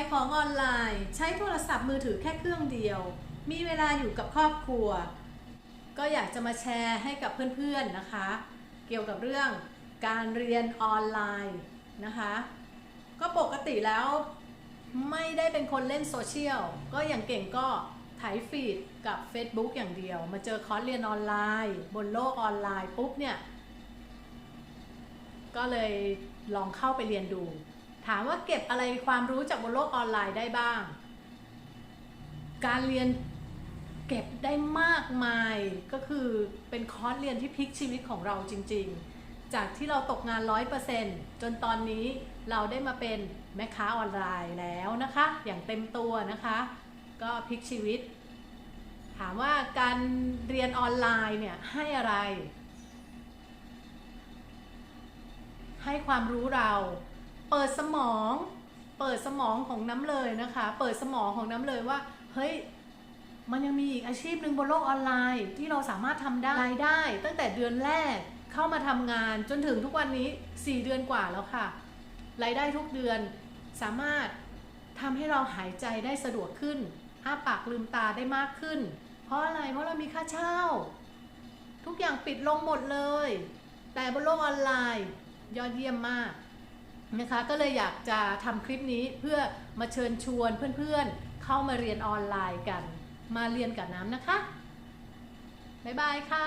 ายของออนไลน์ ใช้โทรศัพท์มือถือแค่เครื่องเดียว มีเวลาอยู่กับครอบครัว ก็อยากจะมาแชร์ให้กับเพื่อนๆนะคะ เกี่ยวกับเรื่องการเรียนออนไลน์นะคะ ก็ปกติแล้วไม่ได้เป็นคนเล่นโซเชียล ก็อย่างเก่งก็ถ่ายฟีดกับ Facebook อย่างเดียว มาเจอคอร์สเรียนออนไลน์ บนโลกออนไลน์ปุ๊บเนี่ย ก็เลยลองเข้าไปเรียนดู ถามว่าเก็บอะไรความรู้จากบนโลกออนไลน์ได้บ้าง การเรียนเก็บได้มากมายก็คือเป็นคอร์สเรียนที่พลิกชีวิตของเราจริง ๆ จากที่เราตกงาน 100%จนตอนนี้เราได้มาเป็นแม่ค้าออนไลน์แล้วนะคะ อย่างเต็มตัวนะคะ ก็พลิกชีวิต ถามว่าการเรียนออนไลน์เนี่ยให้อะไร ให้ความรู้เรา เปิดสมอง เปิดสมองของน้ำเลยนะคะ เปิดสมองของน้ำเลยว่า เฮ้ย มันยังมีอีกอาชีพหนึ่งบนโลกออนไลน์ ที่เราสามารถทำได้รายได้ ตั้งแต่เดือนแรกเข้ามาทำงานจนถึงทุกวันนี้ 4 เดือนกว่าแล้วค่ะ รายได้ทุกเดือนสามารถทำให้เราหายใจได้สะดวกขึ้น อ้าปากลืมตาได้มากขึ้น เพราะอะไรเพราะเรามีค่าเช่า ทุกอย่างปิดลงหมดเลย แต่บนโลกออนไลน์ ยอดเยี่ยมมาก นะคะก็เลยอยากจะทำคลิปนี้เพื่อมาเชิญชวนเพื่อนๆ เข้ามาเรียนออนไลน์กัน มาเรียนกับน้ำนะคะ บ๊ายบายค่ะ